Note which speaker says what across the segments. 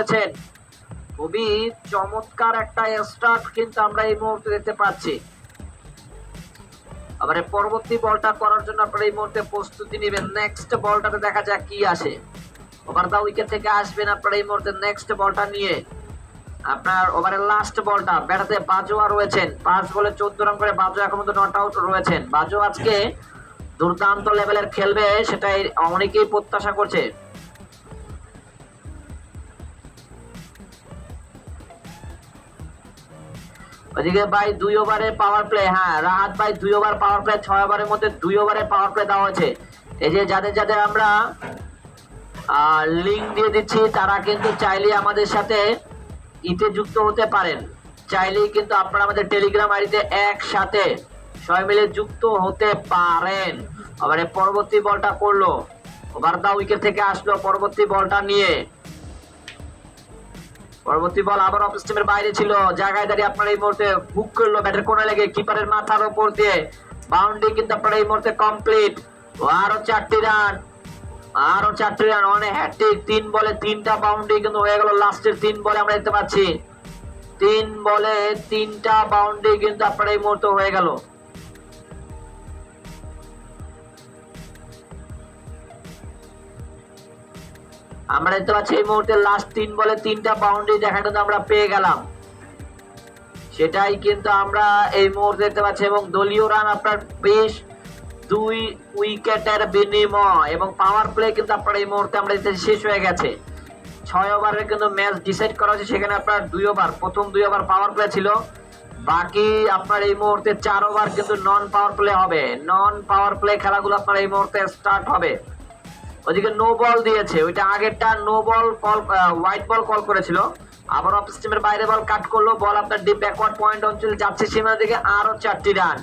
Speaker 1: করেছেন। খুবই চমৎকার একটা স্টার্ট কিন্তু আমরা এই মুহূর্তে দেখতে পাচ্ছি। আবার পরবর্তী বলটা করার জন্য আপনারা এই মুহূর্তে প্রস্তুতি নেবেন। নেক্সট বলটাতে দেখা যাক কি আসে। ওভার দা উইকেট থেকে আসবেন আপনারা এই মুহূর্তে নেক্সট বলটা নিয়ে। আপনার ওভারের লাস্ট বলটা, ব্যাটাতে বাজোয়া রয়েছেন। পাঁচ বলে চোদ্দ রান করে বাজো এখন মতো নট আউট রয়েছেন। বাজো আজকে দুর্দান্ত লেভেলের খেলবে, সেটাই অনেকেই প্রত্যাশা করছে। ওদিকে ভাই দুই ওভারে পাওয়ার প্লে হ্যাঁ রাহাত ভাই দুই ওভার পাওয়ার প্লে ছয় ওভারের মধ্যে দুই ওভারে পাওয়ার প্লে দেওয়া হয়েছে। এই যে যাদের যাদের আমরা লিঙ্ক দিয়ে দিচ্ছি, তারা কিন্তু চাইলে আমাদের সাথে ইতে যুক্ত হতে পারেন। চাইলেই কিন্তু আপনারা আমাদের টেলিগ্রাম আইডিতে একসাথে সবাই মিলে যুক্ত হতে পারেন। আবার পরবর্তী বলটা করল। ওভার দা উইকেট থেকে আসলো, পরবর্তী বলটা নিয়ে। পরবর্তী বল আবার অফ স্টিমের বাইরে ছিল। জায়গায় দাঁড়িয়ে আপনার এই মুহূর্তে হুক করল ব্যাটের কোণে লেগে। কিপারের মাথার উপর দিয়ে বাউন্ডারি কিন্তু আপনার এই মুহূর্তে কমপ্লিট আরও চারটি রান আরও চারটি রান অনেক হ্যাট্রিক তিন বলে তিনটা বাউন্ডারি কিন্তু হয়ে গেল। লাস্টের তিন বলে আমরা দেখতে পাচ্ছি। তিন বলে তিনটা বাউন্ডারি কিন্তু আপনার এই মুহূর্তে হয়ে গেল। আমরা দেখতে পাচ্ছি এই মুহূর্তে লাস্ট তিন বলে তিনটা বাউন্ডারি দেখা কিন্তু আমরা পেয়ে গেলাম। সেটাই কিন্তু আমরা এই মুহূর্তে দেখতে পাচ্ছি এবং দলীয় রান আপনার বেশ দুই উইকেটের বিনিময় এবং পাওয়ার প্লে কিন্তু আপনার এই মুহূর্তে আমরা শেষ হয়ে গেছে। ছয় ওভারে কিন্তু ম্যাচ ডিসাইড করা হয়েছে, সেখানে আপনার দুই ওভার প্রথম দুই ওভার পাওয়ার প্লে ছিল। বাকি আপনার এই মুহূর্তে চার ওভার কিন্তু নন পাওয়ার প্লে হবে। নন পাওয়ার প্লে খেলাগুলো আপনার এই মুহূর্তে স্টার্ট হবে। ওদিকে নো বল দিয়েছে। ওইটা আগেরটা no ball call white ball call করেছিল। আবার অফ স্টিমের বাইরে বল কাট করল। বল আপনার ডিপ ব্যাকওয়ার্ড পয়েন্ট অঞ্চলে যাচ্ছে সীমানা দিকে আরও চারটি রান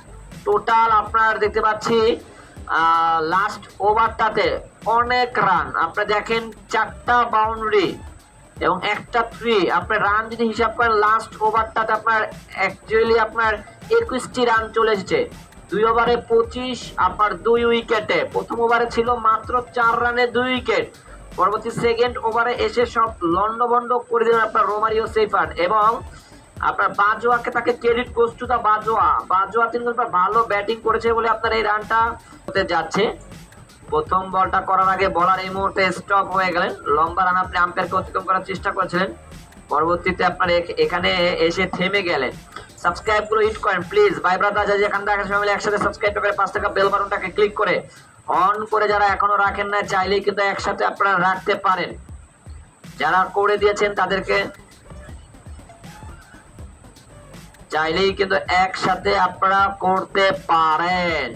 Speaker 1: টোটাল আপনার দেখতে পাচ্ছি লাস্ট ওভারটাতে অনেক রান আপনি দেখেন চারটা বাউন্ডারি এবং একটা থ্রি আপনার রান যদি হিসাব করেন লাস্ট ওভারটাতে আপনার অ্যাকচুয়ালি আপনার একুশটি রান চলে এসেছে। দুই ওভারে পঁচিশ আপনার দুই উইকেটে। প্রথম ওভারে ছিল মাত্র চার রানে দুই উইকেট। পরবর্তী সেকেন্ড ওভারে এসে সব লন্ডভন্ড করে দিলেন আপনার রোমারিও সেফার্ড এবং আপনার বাজোয়াকে তাকে credit goes to the Bajwa Bajwa তিনি ভালো ব্যাটিং করেছে বলে আপনার এই রানটা হতে যাচ্ছে। প্রথম বলটা করার আগে বলার এই মুহূর্তে স্টপ হয়ে গেলেন। লম্বা রান আপনি আম্পায়ারকে অতিক্রম করার চেষ্টা করেছিলেন। পরবর্তীতে আপনার এখ- এখানে এসে থেমে গেলেন। সাবস্ক্রাইবগুলো হিট করেন প্লিজ ভাই ব্রাদার যারা যেখান থেকে সবাই মিলে একসাথে সাবস্ক্রাইব করে পাঁচ টাকা বেল বাটনটাকে ক্লিক করে অন করে যারা এখনও রাখেন না চাইলেই কিন্তু একসাথে আপনারা রাখতে পারেন। যারা করে দিয়েছেন তাদেরকে চাইলেই কিন্তু একসাথে আপনারা করতে পারেন।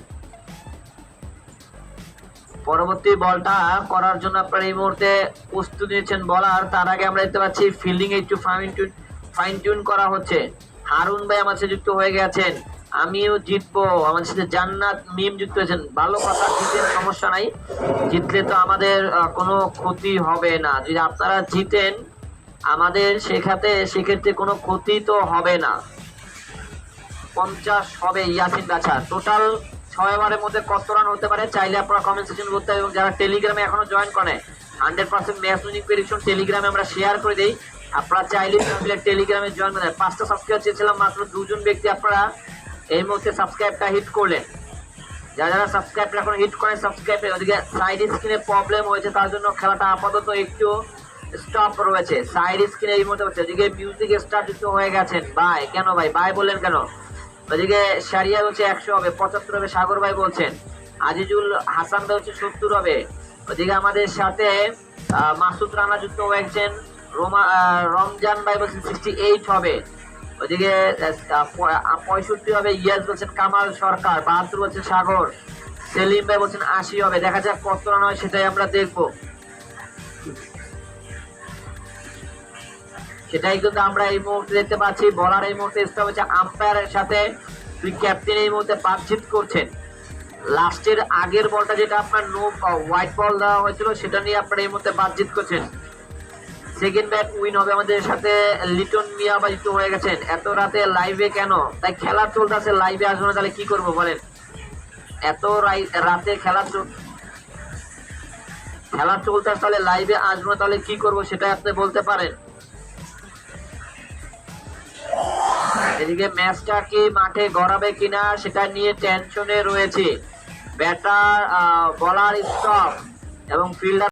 Speaker 1: পরবর্তী বলটা করার জন্য আপনারা এই মুহূর্তে প্রস্তুতি নিয়েছেন বলার। তার আগে আমরা দেখতে পাচ্ছি ফিল্ডিং একটু ফাইন টিউন ফাইন টিউন করা হচ্ছে। হারুন ভাই আমার সাথে যুক্ত হয়ে গেছেন, আমিও জিতবো। আমার সাথে জান্নাত মিম যুক্ত হয়েছেন। ভালো কথা জিতেন সমস্যা নাই। জিতলে তো আমাদের কোনো ক্ষতি হবে না। যদি আপনারা জিতেন, আমাদের শেখাতে, সেক্ষেত্রে কোনো ক্ষতি তো হবে না। পঞ্চাশ হবে ইয়াসিন বাছা। টোটাল ছয় ওভারের মধ্যে কত রান হতে পারে চাইলে আপনারা কমেন্ট সেকশন করতে হবে এবং যারা টেলিগ্রামে এখনও জয়েন করে হান্ড্রেড পার্সেন্ট ম্যাচ প্রেডিকশন টেলিগ্রামে আমরা শেয়ার করে দিই। আপনারা চাইলে টেলিগ্রামে জয়েন করেন পাঁচটা সাবস্ক্রাইব চেয়েছিলাম, মাত্র দুজন ব্যক্তি আপনারা এই মুহূর্তে সাবস্ক্রাইবটা হিট করলেন। যারা যারা সাবস্ক্রাইব এখন হিট করেন সাবস্ক্রাইব ওদিকে সাইড স্ক্রিনে প্রবলেম হয়েছে, তার জন্য খেলাটা আপাতত একটু স্টপ রয়েছে। সাইড স্ক্রিনে এই মুহূর্তে হচ্ছে। ওদিকে মিউজিক স্টার্ট যুক্ত হয়ে গেছেন। ভাই কেন ভাই? ভাই বললেন কেন? ওদিকে সারিয়া হচ্ছে একশো হবে, পঁচাত্তর হবে, সাগর ভাই বলছেন। আজিজুল হাসান ভাই হচ্ছে সত্তর হবে। ওদিকে আমাদের সাথে মাসুদ রানা যুক্ত হয়েছেন। রোমা রমজান ভাই বলছেন সিক্সটি এইট হবে ওদিকে পঁয়ষট্টি হবে, ইয়াস বলছেন কামাল সরকার, বাহাত্তর বলছেন সাগর, সেলিম ভাই বলছেন আশি হবে। দেখা যাক কত রান হয়, সেটাই আমরা দেখব। সেটাই কিন্তু আমরা এই মুহূর্তে দেখতে পাচ্ছি। বলার এই মুহূর্তে স্টপ হচ্ছে আম্পায়ারের সাথে। দুই ক্যাপ্টেন এই মুহূর্তে বাতচিত করছেন। লাস্টের আগের বলটা যেটা আপনার নো হোয়াইট বল দেওয়া হয়েছিল, সেটা নিয়ে আপনারা এই মুহূর্তে বাতচিত করছেন। সেকেন্ড ব্যাট উইন হবে আমাদের সাথে লিটন মিয়া বা যুক্ত হয়ে গেছেন। এত রাতে লাইভে কেন? তাই খেলা চলতেছে লাইভে আসব না তাহলে কি করব বলেন? এত রাতে খেলা খেলা চলতে তাহলে লাইভে আসব না তাহলে কি করব সেটা আপনি বলতে পারেন। এদিকে ম্যাচটা কি মাঠে গড়াবে কিনা সেটা নিয়ে টেনশনে রয়েছে। ব্যাটার বলার স্টপ এবং ফিল্ডার